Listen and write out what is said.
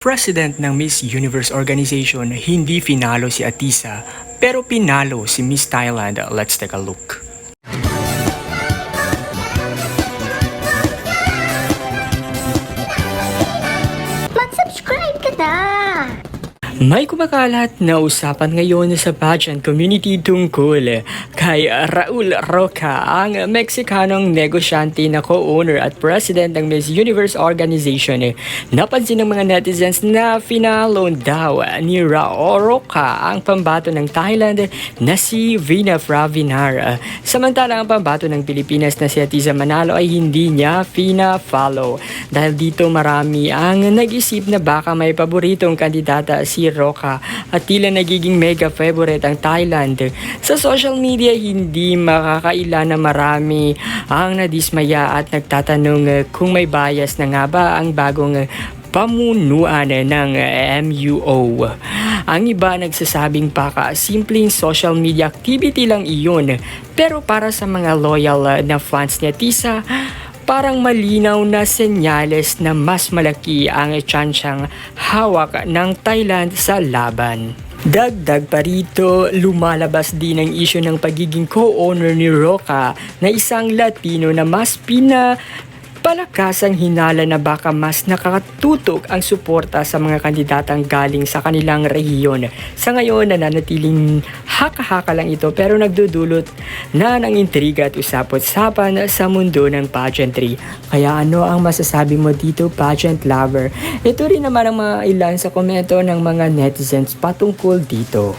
President ng Miss Universe Organization, hindi finalo si Atisa, pero pinalo si Miss Thailand. Let's take a look. Mag-subscribe ka na! May kumakalat na usapan ngayon sa pageant community tungkol kay Raul Roca, ang Mexicanong negosyante na co-owner at president ng Miss Universe Organization. Napansin ng mga netizens na finalo daw ni Raul Roca ang pambato ng Thailand na si Vina Fravinar. Samantalang ang pambato ng Pilipinas na si Atiza Manalo ay hindi niya fina-follow. Dahil dito marami ang nag-isip na baka may paboritong kandidata si Roca at tila nagiging mega favorite ang Thailand. Sa social media, hindi makakaila na marami ang nadismaya at nagtatanong eh, kung may bias na nga ba ang bagong pamunuan ng MUO. Ang iba nagsasabing baka simpleng social media activity lang iyon. Pero para sa mga loyal na fans ni Tisa, parang malinaw na senyales na mas malaki ang tsansang hawak ng Thailand sa laban. Dagdag pa rito, lumalabas din ang isyo ng pagiging co-owner ni Roca na isang Latino na mas pina Palakas ang hinala na baka mas nakatutok ang suporta sa mga kandidatang galing sa kanilang rehiyon. Sa ngayon, nananatiling haka-haka lang ito pero nagdudulot na ng intriga at usap-usapan sa mundo ng pageantry. Kaya ano ang masasabi mo dito, pageant lover? Ito rin naman ang mga ilan sa komento ng mga netizens patungkol dito.